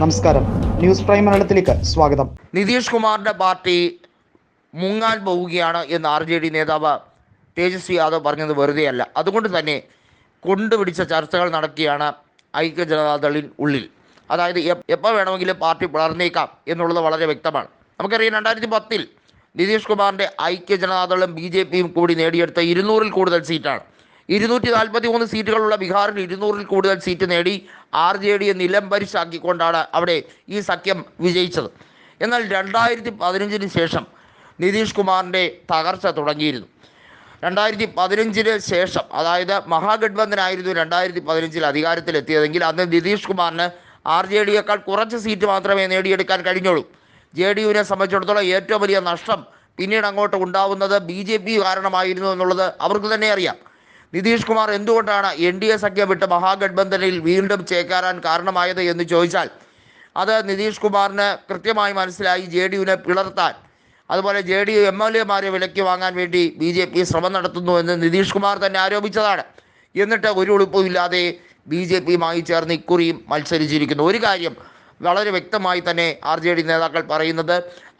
നമസ്കാരം. News prime മലയാളത്തിലേക്ക് സ്വാഗതം. നിതീഷ് കുമാറിന്റെ പാർട്ടി മുങ്ങാൻ പോവുകയാണ് എന്ന് ആർ ജെ ഡി നേതാവ് തേജസ്വി യാദവ് പറഞ്ഞത് വെറുതെയല്ല. അതുകൊണ്ട് തന്നെ കൊണ്ടുപിടിച്ച ചർച്ചകൾ നടത്തിയാണ് ഐക്യ ജനതാദളിൻ ഉള്ളിൽ. അതായത് എപ്പോൾ വേണമെങ്കിലും പാർട്ടി വളർന്നേക്കാം എന്നുള്ളത് വളരെ വ്യക്തമാണ്. നമുക്കറിയാം രണ്ടായിരത്തി പത്തിൽ നിതീഷ് കുമാറിന്റെ ഐക്യ ജനതാദളും ബി ജെ പിയും കൂടി നേടിയെടുത്ത ഇരുന്നൂറിൽ കൂടുതൽ സീറ്റാണ്. ഇരുന്നൂറ്റി നാൽപ്പത്തി മൂന്ന് സീറ്റുകളുള്ള ബീഹാറിൽ ഇരുന്നൂറിൽ കൂടുതൽ സീറ്റ് നേടി ആർ ജെ ഡിയെ നിലംപരിശാക്കിക്കൊണ്ടാണ് അവിടെ ഈ സഖ്യം വിജയിച്ചത്. എന്നാൽ രണ്ടായിരത്തി പതിനഞ്ചിന് ശേഷം നിതീഷ് കുമാറിന്റെ തകർച്ച തുടങ്ങിയിരുന്നു. രണ്ടായിരത്തി പതിനഞ്ചിന് ശേഷം അതായത് മഹാഗഡ്ബന്ധനായിരുന്നു രണ്ടായിരത്തി പതിനഞ്ചിൽ അധികാരത്തിലെത്തിയതെങ്കിൽ അന്ന് നിതീഷ് കുമാറിന് ആർ ജെ ഡിയേക്കാൾ കുറച്ച് സീറ്റ് മാത്രമേ നേടിയെടുക്കാൻ കഴിഞ്ഞുള്ളൂ. ജെ ഡി യുവിനെ സംബന്ധിച്ചിടത്തോളം ഏറ്റവും വലിയ നഷ്ടം പിന്നീട് അങ്ങോട്ട് ഉണ്ടാവുന്നത് ബി ജെ പി കാരണമായിരുന്നു എന്നുള്ളത് അവർക്ക് തന്നെ അറിയാം. നിതീഷ് കുമാർ എന്തുകൊണ്ടാണ് എൻ ഡി എ സഖ്യം വിട്ട് മഹാഗഡ്ബന്ധനിൽ വീണ്ടും ചേക്കാറാൻ കാരണമായത് എന്ന് ചോദിച്ചാൽ അത് നിതീഷ് കുമാറിന് കൃത്യമായി മനസ്സിലായി ജെ ഡി യുവിനെ പിളർത്താൻ. അതുപോലെ J D U M L എമാരെ വിലയ്ക്ക് വാങ്ങാൻ വേണ്ടി ബി ജെ പി ശ്രമം നടത്തുന്നു എന്ന് നിതീഷ് കുമാർ തന്നെ ആരോപിച്ചതാണ്. എന്നിട്ട് ഒരു ഉളുപ്പുമില്ലാതെ ബി ജെ പിയുമായി ചേർന്ന് ഇക്കുറിയും മത്സരിച്ചിരിക്കുന്നു. ഒരു കാര്യം വളരെ വ്യക്തമായി തന്നെ ആർ ജെ ഡി നേതാക്കൾ പറയുന്നത്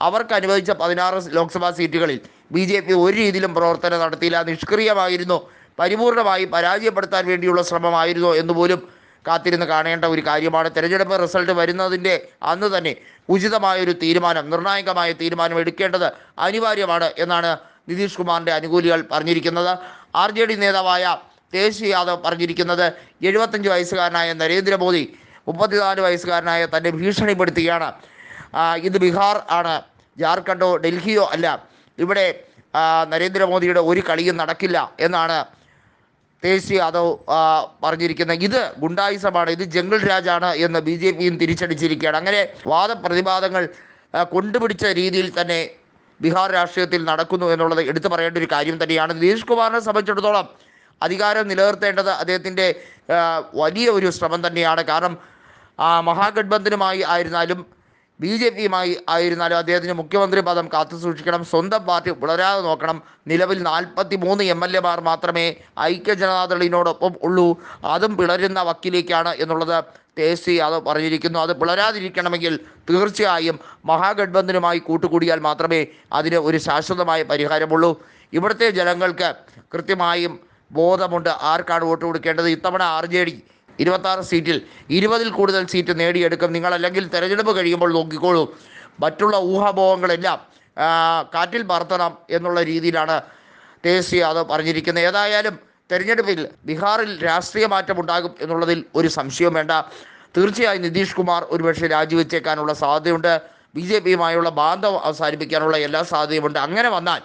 അവർക്ക് അനുവദിച്ച പതിനാറ് ലോക്സഭാ സീറ്റുകളിൽ ബി ജെ പി ഒരു രീതിയിലും പ്രവർത്തനം നടത്തിയില്ല നിഷ്ക്രിയമായിരുന്നു. പരിപൂർണമായി പരാജയപ്പെടുത്താൻ വേണ്ടിയുള്ള ശ്രമമായിരുന്നോ എന്ന് പോലും കാത്തിരുന്ന് കാണേണ്ട ഒരു കാര്യമാണ്. തെരഞ്ഞെടുപ്പ് റിസൾട്ട് വരുന്നതിന്റെ അന്ന് തന്നെ ഉചിതമായൊരു തീരുമാനം നിർണായകമായ തീരുമാനം എടുക്കേണ്ടത് അനിവാര്യമാണ് എന്നാണ് നിതീഷ് കുമാറിന്റെ അനുകൂലികൾ പറഞ്ഞിരിക്കുന്നത്. ആർ ജെ ഡി നേതാവായ തേജ് യാദവ് പറഞ്ഞിരിക്കുന്നത് എഴുപത്തഞ്ച് വയസ്സുകാരനായ നരേന്ദ്രമോദി മുപ്പത്തിനാല് വയസ്സുകാരനായ തന്നെ ഭീഷണിപ്പെടുത്തുകയാണ്. ഇത് ബീഹാർ ആണ് ജാർഖണ്ഡോ ഡൽഹിയോ അല്ല. ഇവിടെ നരേന്ദ്രമോദിയുടെ ഒരു കളിയും നടക്കില്ല എന്നാണ് തേജ് യാദവ് പറഞ്ഞിരിക്കുന്ന ഇത് ഗുണ്ടായുസമാണ് ഇത് ജംഗിൾ രാജാണ് എന്ന് ബി ജെ പിയും തിരിച്ചടിച്ചിരിക്കുകയാണ്. അങ്ങനെ വാദപ്രതിവാദങ്ങൾ കൊണ്ടുപിടിച്ച രീതിയിൽ തന്നെ ബീഹാർ രാഷ്ട്രീയത്തിൽ നടക്കുന്നു എന്നുള്ളത് എടുത്തു പറയേണ്ട ഒരു കാര്യം തന്നെയാണ്. നിതീഷ് കുമാറിനെ സംബന്ധിച്ചിടത്തോളം അധികാരം നിലനിർത്തേണ്ടത് അദ്ദേഹത്തിന്റെ വലിയ ഒരു ശ്രമം തന്നെയാണ്. കാരണം മഹാഗഡ്ബന്ധനുമായി ആയിരുന്നാലും ബി ജെ പിയുമായി ആയിരുന്നാലും അദ്ദേഹത്തിന് മുഖ്യമന്ത്രി പദം കാത്തു സൂക്ഷിക്കണം. സ്വന്തം പാർട്ടി വളരാതെ നോക്കണം. നിലവിൽ നാൽപ്പത്തി മൂന്ന് എം എൽ എമാർ മാത്രമേ ഐക്യ ജനതാദളിനോടൊപ്പം ഉള്ളൂ. അതും പിളരുന്ന വക്കിലേക്കാണ് എന്നുള്ളത് തേജസ്വി യാദവ് പറഞ്ഞിരിക്കുന്നു. അത് പിളരാതിരിക്കണമെങ്കിൽ തീർച്ചയായും മഹാഗഡ്ബന്ധനുമായി കൂട്ടുകൂടിയാൽ മാത്രമേ അതിന് ഒരു ശാശ്വതമായ പരിഹാരമുള്ളൂ. ഇവിടുത്തെ ജനങ്ങൾക്ക് കൃത്യമായും ബോധമുണ്ട്. ആർക്കാണ് വോട്ട് കൊടുക്കേണ്ടത്? ഇത്തവണ ആർ ജെ ഡി ഇരുപത്താറ് സീറ്റിൽ ഇരുപതിൽ കൂടുതൽ സീറ്റ് നേടിയെടുക്കും. നിങ്ങളല്ലെങ്കിൽ തെരഞ്ഞെടുപ്പ് കഴിയുമ്പോൾ നോക്കിക്കോളൂ. മറ്റുള്ള ഊഹാപോഹങ്ങളെല്ലാം കാറ്റിൽ പറത്തണം എന്നുള്ള രീതിയിലാണ് തേജസ്വി യാദവ് പറഞ്ഞിരിക്കുന്നത്. ഏതായാലും തെരഞ്ഞെടുപ്പിൽ ബീഹാറിൽ രാഷ്ട്രീയ മാറ്റം ഉണ്ടാകും എന്നുള്ളതിൽ ഒരു സംശയവും വേണ്ട. തീർച്ചയായും നിതീഷ് കുമാർ ഒരുപക്ഷെ രാജിവെച്ചേക്കാനുള്ള സാധ്യതയുണ്ട്. ബി ജെ പിയുമായുള്ള ബാന്ധവം അവസാനിപ്പിക്കാനുള്ള എല്ലാ സാധ്യതയുമുണ്ട്. അങ്ങനെ വന്നാൽ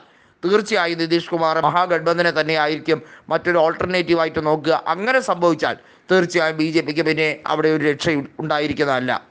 തീർച്ചയായും നിതീഷ് കുമാർ മഹാഗഡ്ബന്ധനെ തന്നെ ആയിരിക്കും മറ്റൊരു ഓൾട്ടർനേറ്റീവായിട്ട് നോക്കുക. അങ്ങനെ സംഭവിച്ചാൽ തീർച്ചയായും ബി ജെ പിക്ക് പിന്നെ അവിടെ ഒരു രക്ഷ ഉണ്ടായിരിക്കുന്നതല്ല